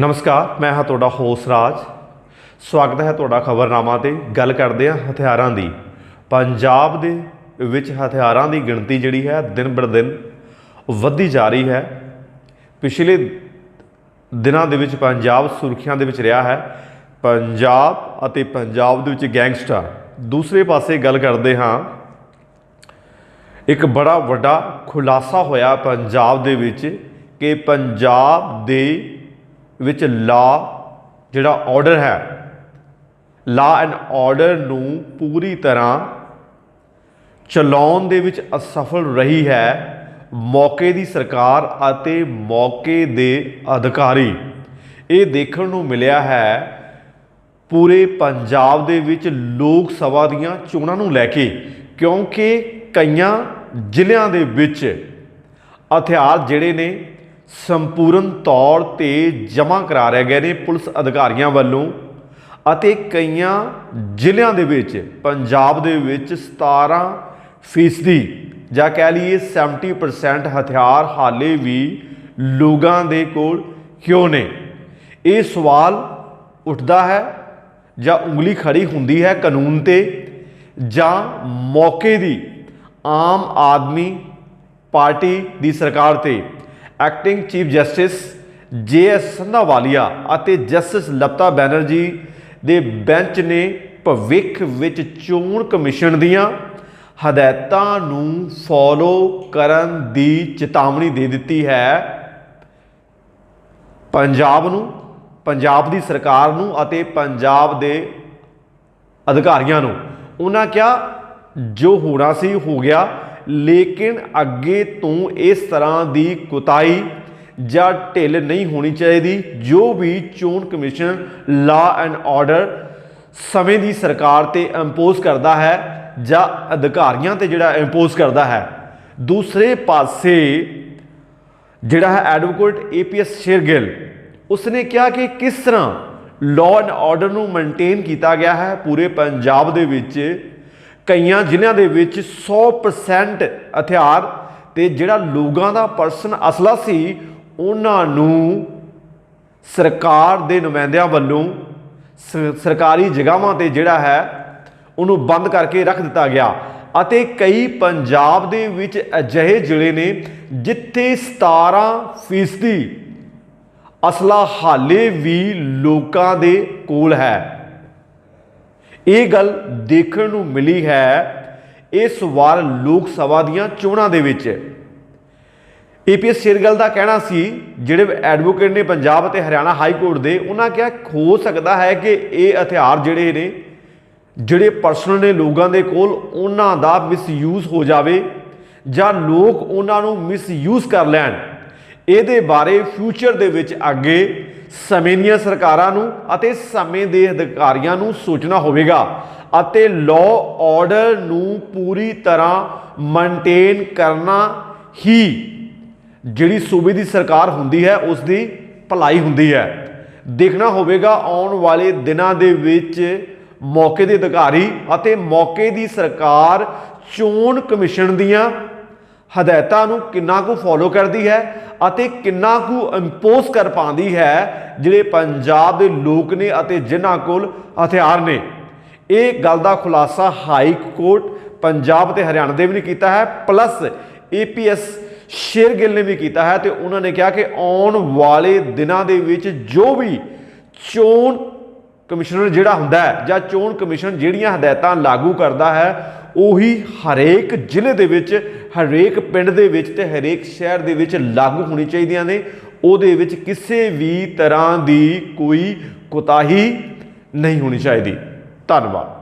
ਨਮਸਕਾਰ, ਮੈਂ ਹਾਂ ਤੁਹਾਡਾ ਹੋਸ ਰਾਜ। ਸਵਾਗਤ ਹੈ ਤੁਹਾਡਾ ਖਬਰਨਾਮਾ ਤੇ ਗੱਲ ਕਰਦੇ ਹਾਂ ਹਥਿਆਰਾਂ ਦੀ। ਪੰਜਾਬ ਦੇ ਵਿੱਚ ਹਥਿਆਰਾਂ ਦੀ ਗਿਣਤੀ ਜਿਹੜੀ ਹੈ ਦਿਨ ਬਰ ਦਿਨ ਵੱਧਦੀ ਜਾ ਰਹੀ ਹੈ। ਪਿਛਲੇ ਦਿਨਾਂ ਦੇ ਵਿੱਚ ਪੰਜਾਬ ਸੁਰਖੀਆਂ ਦੇ ਵਿੱਚ ਰਿਹਾ ਹੈ। ਪੰਜਾਬ ਅਤੇ ਪੰਜਾਬ ਦੇ ਵਿੱਚ ਗੈਂਗਸਟਰ। ਦੂਸਰੇ ਪਾਸੇ ਗੱਲ ਕਰਦੇ ਹਾਂ। ਇੱਕ ਬੜਾ ਵੱਡਾ ਖੁਲਾਸਾ ਹੋਇਆ ਪੰਜਾਬ ਦੇ ਵਿੱਚ ਕਿ ਪੰਜਾਬ ਦੇ ਵਿੱਚ ਲਾ ਜਿਹੜਾ ਆਰਡਰ ਹੈ, ਲਾ ਐਂਡ ਆਰਡਰ ਨੂੰ ਪੂਰੀ ਤਰ੍ਹਾਂ ਚਲਾਉਣ ਦੇ ਵਿੱਚ ਅਸਫਲ ਰਹੀ ਹੈ ਮੌਕੇ ਦੀ ਸਰਕਾਰ ਅਤੇ ਮੌਕੇ ਦੇ ਅਧਿਕਾਰੀ। ਇਹ ਦੇਖਣ ਨੂੰ ਮਿਲਿਆ ਹੈ ਪੂਰੇ ਪੰਜਾਬ ਦੇ ਵਿੱਚ ਲੋਕ ਸਭਾ ਦੀਆਂ ਚੋਣਾਂ ਨੂੰ ਲੈ ਕੇ, ਕਿਉਂਕਿ ਕਈਆਂ ਜ਼ਿਲ੍ਹਿਆਂ ਦੇ ਵਿੱਚ ਹਥਿਆਰ ਜਿਹੜੇ ਨੇ ਸੰਪੂਰਨ ਤੌਰ ਤੇ ਜਮ੍ਹਾਂ ਕਰਾ ਰਹੇ ਗਏ ਨੇ ਪੁਲਿਸ ਅਧਿਕਾਰੀਆਂ ਵੱਲੋਂ ਅਤੇ ਕਈਆਂ ਜ਼ਿਲ੍ਹਿਆਂ ਦੇ ਵਿੱਚ, ਪੰਜਾਬ ਦੇ ਵਿੱਚ 17 ਫੀਸਦੀ ਜਾਂ ਕਹਿ ਲਈਏ 70% ਹਥਿਆਰ ਹਾਲੇ ਵੀ ਲੋਕਾਂ ਦੇ ਕੋਲ ਕਿਉਂ ਨੇ? ਇਹ ਸਵਾਲ ਉੱਠਦਾ ਹੈ ਜਾਂ ਉਂਗਲੀ ਖੜੀ ਹੁੰਦੀ ਹੈ ਕਾਨੂੰਨ ਤੇ ਜਾਂ ਮੌਕੇ ਦੀ ਆਮ ਆਦਮੀ ਪਾਰਟੀ ਦੀ ਸਰਕਾਰ ਤੇ? Acting chief justice J S Sandhawalia ਅਤੇ ਜਸਟਿਸ ਲਪਤਾ ਬੈਨਰਜੀ ਦੇ ਬੈਂਚ ਨੇ ਭਵਿੱਖ ਵਿੱਚ ਚੋਣ ਕਮਿਸ਼ਨ ਦੀਆਂ ਹਦਾਇਤਾਂ ਨੂੰ ਫੋਲੋ ਕਰਨ ਦੀ ਚੇਤਾਵਨੀ ਦੇ ਦਿੱਤੀ ਹੈ। ਪੰਜਾਬ ਨੂੰ, ਪੰਜਾਬ ਦੀ ਸਰਕਾਰ ਨੂੰ ਅਤੇ ਪੰਜਾਬ ਦੇ ਅਧਿਕਾਰੀਆਂ ਨੂੰ। ਉਹਨਾਂ ਕਿਹਾ, ਜੋ ਹੋਣਾ ਸੀ, ਹੋ ਗਿਆ। ਲੇਕਿਨ ਅੱਗੇ ਤੋਂ ਇਸ ਤਰ੍ਹਾਂ ਦੀ ਕੁਤਾਈ ਜਾਂ ਢਿੱਲ ਨਹੀਂ ਹੋਣੀ ਚਾਹੀਦੀ। ਜੋ ਵੀ ਚੋਣ ਕਮਿਸ਼ਨ ਲਾ ਐਂਡ ਆਰਡਰ ਸਮੇਂ ਦੀ ਸਰਕਾਰ ਤੇ ਇੰਪੋਜ਼ ਕਰਦਾ ਹੈ ਜਾਂ ਅਧਿਕਾਰੀਆਂ ਤੇ ਜਿਹੜਾ ਇੰਪੋਜ਼ ਕਰਦਾ ਹੈ। ਦੂਸਰੇ ਪਾਸੇ ਜਿਹੜਾ ਹੈ ਐਡਵੋਕੇਟ ਏਪੀਐਸ ਸ਼ੇਰਗਿੱਲ ਉਸਨੇ ਕਿਹਾ ਕਿ ਕਿਸ ਤਰ੍ਹਾਂ ਲਾਅ ਐਂਡ ਆਰਡਰ ਨੂੰ ਮੇਨਟੇਨ ਕੀਤਾ ਗਿਆ ਹੈ ਪੂਰੇ ਪੰਜਾਬ ਦੇ ਵਿੱਚ ਕਈਆਂ ਜ਼ਿਲ੍ਹਿਆਂ ਦੇ ਵਿੱਚ 100% ਹਥਿਆਰ ਤੇ ਜਿਹੜਾ ਲੋਕਾਂ ਦਾ ਪਰਸਨ ਅਸਲਾ ਸੀ, ਉਹਨਾਂ ਨੂੰ ਸਰਕਾਰ ਦੇ ਨੁਮਾਇੰਦਿਆਂ ਵੱਲੋਂ ਸ- ਸਰਕਾਰੀ ਜਗ੍ਹਾਵਾਂ ਤੇ ਜਿਹੜਾ ਹੈ, ਉਹਨੂੰ ਬੰਦ ਕਰਕੇ ਰੱਖ ਦਿੱਤਾ ਗਿਆ। ਅਤੇ ਕਈ ਪੰਜਾਬ ਦੇ ਵਿੱਚ ਅਜਿਹੇ ਜ਼ਿਲ੍ਹੇ ਨੇ ਜਿੱਥੇ 17 ਫੀਸਦੀ ਅਸਲਾ ਹਾਲੇ ਵੀ ਲੋਕਾਂ ਦੇ ਕੋਲ ਹੈ। ਇਹ ਗੱਲ ਦੇਖਣ ਨੂੰ ਮਿਲੀ ਹੈ ਇਸ ਵਾਰ ਲੋਕ ਸਭਾ ਦੀਆਂ ਚੋਣਾਂ ਦੇ ਵਿੱਚ। ਏਪੀਐਸ ਸ਼ੇਰਗਲ ਦਾ ਕਹਿਣਾ ਸੀ, ਜਿਹੜੇ ਐਡਵੋਕੇਟ ਨੇ ਪੰਜਾਬ ਅਤੇ ਹਰਿਆਣਾ ਹਾਈ ਕੋਰਟ ਦੇ, ਉਹਨਾਂ ਕਿਹਾ ਹੋ ਸਕਦਾ ਹੈ ਕਿ ਇਹ ਹਥਿਆਰ ਜਿਹੜੇ ਨੇ, ਜਿਹੜੇ ਪਰਸਨਲ ਨੇ ਲੋਕਾਂ ਦੇ ਕੋਲ, ਉਹਨਾਂ ਦਾ ਮਿਸਯੂਜ਼ ਹੋ ਜਾਵੇ ਜਾਂ ਲੋਕ ਉਹਨਾਂ ਨੂੰ ਮਿਸਯੂਜ਼ ਕਰ ਲੈਣ। ਇਹਦੇ ਬਾਰੇ ਫਿਊਚਰ ਦੇ ਵਿੱਚ ਅੱਗੇ ਸਮੇਂ ਦੀਆਂ ਸਰਕਾਰਾਂ ਨੂੰ ਅਤੇ ਸਮੇਂ ਦੇ ਅਧਿਕਾਰੀਆਂ ਨੂੰ ਸੋਚਣਾ ਹੋਵੇਗਾ ਅਤੇ ਲਾਅ ਆਰਡਰ ਨੂੰ ਪੂਰੀ ਤਰ੍ਹਾਂ ਮੇਨਟੇਨ ਕਰਨਾ ਹੀ ਜਿਹੜੀ ਸੂਬੇ ਦੀ ਸਰਕਾਰ ਹੁੰਦੀ ਹੈ, ਉਸ ਦੀ ਭਲਾਈ ਹੁੰਦੀ ਹੈ। ਦੇਖਣਾ ਹੋਵੇਗਾ, ਆਉਣ ਵਾਲੇ ਦਿਨਾਂ ਦੇ ਵਿੱਚ ਮੌਕੇ ਦੇ ਅਧਿਕਾਰੀ ਅਤੇ ਮੌਕੇ ਦੀ ਸਰਕਾਰ ਚੋਣ ਕਮਿਸ਼ਨ ਦੀਆਂ ਹਦਾਇਤਾਂ ਨੂੰ ਕਿੰਨਾ ਕੁ ਫੋਲੋ ਕਰਦੀ ਹੈ ਅਤੇ ਕਿੰਨਾ ਕੁ ਇੰਪੋਜ਼ ਕਰ ਪਾਉਂਦੀ ਹੈ, ਜਿਹੜੇ ਪੰਜਾਬ ਦੇ ਲੋਕ ਨੇ ਅਤੇ ਜਿਨ੍ਹਾਂ ਕੋਲ ਹਥਿਆਰ ਨੇ। ਇਹ ਗੱਲ ਦਾ ਖੁਲਾਸਾ ਹਾਈ ਕੋਰਟ ਪੰਜਾਬ ਤੇ ਹਰਿਆਣਾ ਦੇ ਵੀ ਨੇ ਕੀਤਾ ਹੈ ਪਲੱਸ ਏਪੀਐਸ ਸ਼ੇਰਗਿੱਲ ਨੇ ਵੀ ਕੀਤਾ ਹੈ ਤੇ ਉਹਨਾਂ ਨੇ ਕਿਹਾ ਕਿ ਆਉਣ ਵਾਲੇ ਦਿਨਾਂ ਦੇ ਵਿੱਚ ਜੋ ਵੀ ਚੋਣ ਕਮਿਸ਼ਨਰ ਜਿਹੜਾ ਹੁੰਦਾ ਹੈ ਜਾਂ ਚੋਣ ਕਮਿਸ਼ਨ ਜਿਹੜੀਆਂ ਹਦਾਇਤਾਂ ਲਾਗੂ ਕਰਦਾ ਹੈ ਉਹੀ ਹਰੇਕ ਜ਼ਿਲ੍ਹੇ ਦੇ ਵਿੱਚ, ਹਰੇਕ ਪਿੰਡ ਦੇ ਵਿੱਚ ਤੇ ਹਰੇਕ ਸ਼ਹਿਰ ਦੇ ਵਿੱਚ ਲਾਗੂ ਹੋਣੀ ਚਾਹੀਦੀਆਂ ਨੇ। ਉਹਦੇ ਵਿੱਚ ਕਿਸੇ ਵੀ ਤਰ੍ਹਾਂ ਦੀ ਕੋਈ ਕੁਤਾਹੀ ਨਹੀਂ ਹੋਣੀ ਚਾਹੀਦੀ। ਧੰਨਵਾਦ।